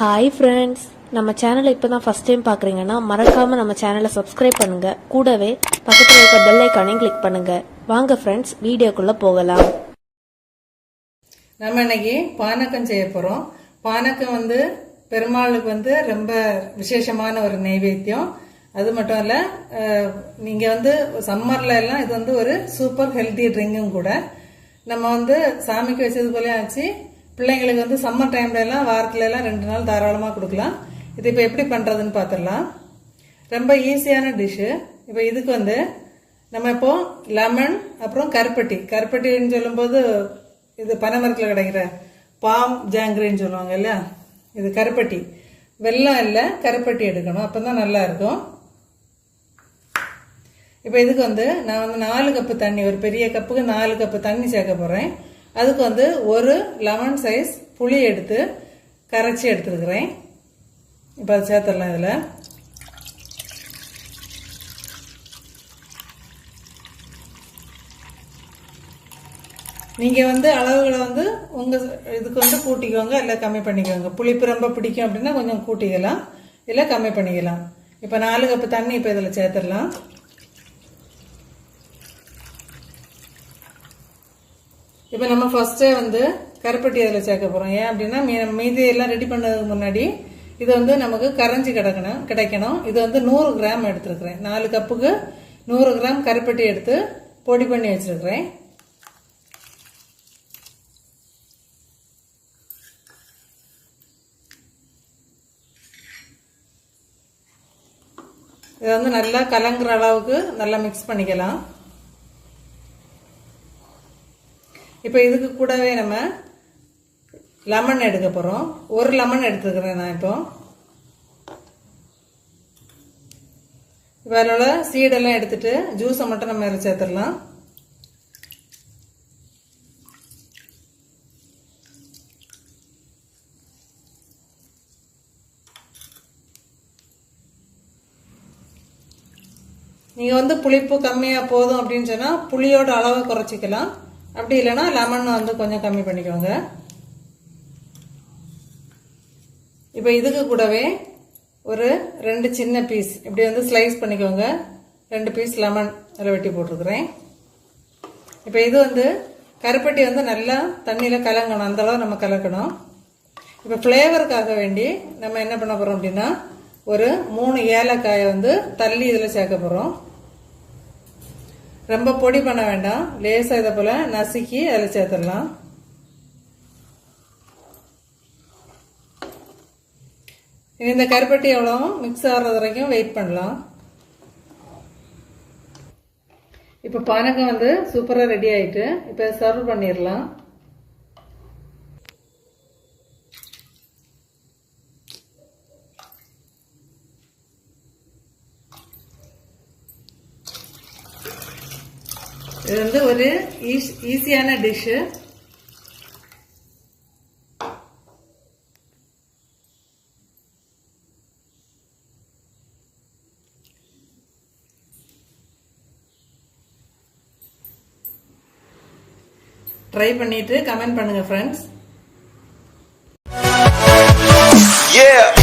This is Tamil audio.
ஹாய் ஃப்ரெண்ட்ஸ் நம்ம சேனலை இப்போ தான் ஃபஸ்ட் டைம் பார்க்குறீங்கன்னா மறக்காமல் நம்ம சேனலை சப்ஸ்கிரைப் பண்ணுங்கள் கூடவே பக்கத்தில் இருக்க பெல் ஐக்கானையும் கிளிக் பண்ணுங்கள் வாங்க ஃப்ரெண்ட்ஸ் வீடியோக்குள்ளே போகலாம். நம்ம இன்னைக்கு பானக்கம் செய்ய போகிறோம் பானக்கம் வந்து பெருமாளுக்கு வந்து ரொம்ப விசேஷமான ஒரு நைவேத்தியம். அது மட்டும் இல்லை நீங்கள் வந்து சம்மர்ல எல்லாம் இது வந்து ஒரு சூப்பர் ஹெல்த்தி ட்ரிங்கும் கூட. நம்ம வந்து சாமிக்கு வச்சது போலே ஆச்சு. பிள்ளைங்களுக்கு வந்து சம்மர் டைம்ல எல்லாம் வாரத்துல எல்லாம் ரெண்டு நாள் தாராளமாக கொடுக்கலாம். இது இப்போ எப்படி பண்ணுறதுன்னு பார்த்துடலாம் ரொம்ப ஈஸியான டிஷ்ஷு இப்போ இதுக்கு வந்து நம்ம இப்போ லெமன் அப்புறம் கருப்பட்டி. கருப்பட்டின்னு சொல்லும்போது இது பனைமரத்தில் கிடைக்கிற பாம் ஜாங்கிரின்னு சொல்லுவாங்க இல்லையா? இது கருப்பட்டி. வெள்ளம் இல்லை கருப்பட்டி எடுக்கணும். அப்போ தான் நல்லா இருக்கும். இப்போ இதுக்கு வந்து நான் வந்து நாலு கப்பு தண்ணி ஒரு பெரிய கப்புக்கு நாலு கப்பு தண்ணி சேர்க்க போகிறேன் அதுக்கு வந்து ஒரு லெமன் சைஸ் புளி எடுத்து கரைச்சி எடுத்துருக்குறேன். இப்போ அதை சேர்த்துடலாம் இதில். நீங்கள் வந்து அளவுகளை வந்து உங்கள் இதுக்கு வந்து கூட்டிக்கோங்க இல்லை கம்மி பண்ணிக்கோங்க. புளிப்பு ரொம்ப பிடிக்கும் அப்படின்னா கொஞ்சம் கூட்டிக்கலாம் இல்லை கம்மி பண்ணிக்கலாம். இப்போ நாலு கப்பு தண்ணி இப்போ இதில் சேர்த்துடலாம். இப்போ நம்ம ஃபஸ்ட்டே வந்து கருப்பட்டி அதில் சேர்க்க போகிறோம் ஏன் அப்படின்னா மீ- மீதி எல்லாம் ரெடி பண்ணதுக்கு முன்னாடி இது வந்து நமக்கு கரைஞ்சி கிடக்கணும் கிடைக்கணும். இது வந்து நூறு கிராம் எடுத்துருக்கிறேன். நாலு கப்புக்கு நூறு கிராம் கருப்பட்டி எடுத்து பொடி பண்ணி வச்சிருக்கிறேன். இதை வந்து நல்லா கலங்குற அளவுக்கு நல்லா மிக்ஸ் பண்ணிக்கலாம். இப்போ இதுக்கு கூடவே நம்ம லெமன் எடுக்க போகிறோம் ஒரு லெமன் எடுத்துக்கிறேன் நான் இப்போ. இப்போ அதில் உள்ள சீடெல்லாம் எடுத்துட்டு ஜூஸை மட்டும் நம்ம இதில் சேர்த்துடலாம். நீங்கள் வந்து புளிப்பு கம்மியாக போதும் அப்படின்னு சொன்னால் புளியோட அளவை குறைச்சிக்கலாம். அப்படி இல்லைன்னா லெமன் வந்து கொஞ்சம் கம்மி பண்ணிக்கோங்க. இப்போ இதுக்கு கூடவே ஒரு ரெண்டு சின்ன பீஸ் இப்படி வந்து ஸ்லைஸ் பண்ணிக்கோங்க. ரெண்டு பீஸ் லெமன் அதில் வெட்டி போட்டிருக்கிறேன். இப்போ இது வந்து கருப்பட்டி வந்து நல்லா தண்ணியில் கலங்கணும். அந்த அளவு நம்ம கலக்கணும். இப்போ ஃப்ளேவருக்காக வேண்டி நம்ம என்ன பண்ண போகிறோம் அப்படின்னா ஒரு மூணு ஏலக்காயை வந்து தள்ளி இதில் சேர்க்க போகிறோம் ரொம்ப பொடி பண்ண வேண்டாம். லேசாக இதை போல் நசுக்கி அதில் சேர்த்துடலாம். இனி இந்த கருப்பட்டி எவ்வளோ மிக்ஸ் ஆகிறது வரைக்கும் வெயிட் பண்ணலாம். இப்போ பானகம் வந்து சூப்பராக ரெடி ஆகிட்டு இப்போ சர்வ் பண்ணிடலாம். இது வந்து ஒரு ஈஸியான டிஷ்ஷு ட்ரை பண்ணிட்டு கமெண்ட் பண்ணுங்க ஃப்ரெண்ட்ஸ் Yeah.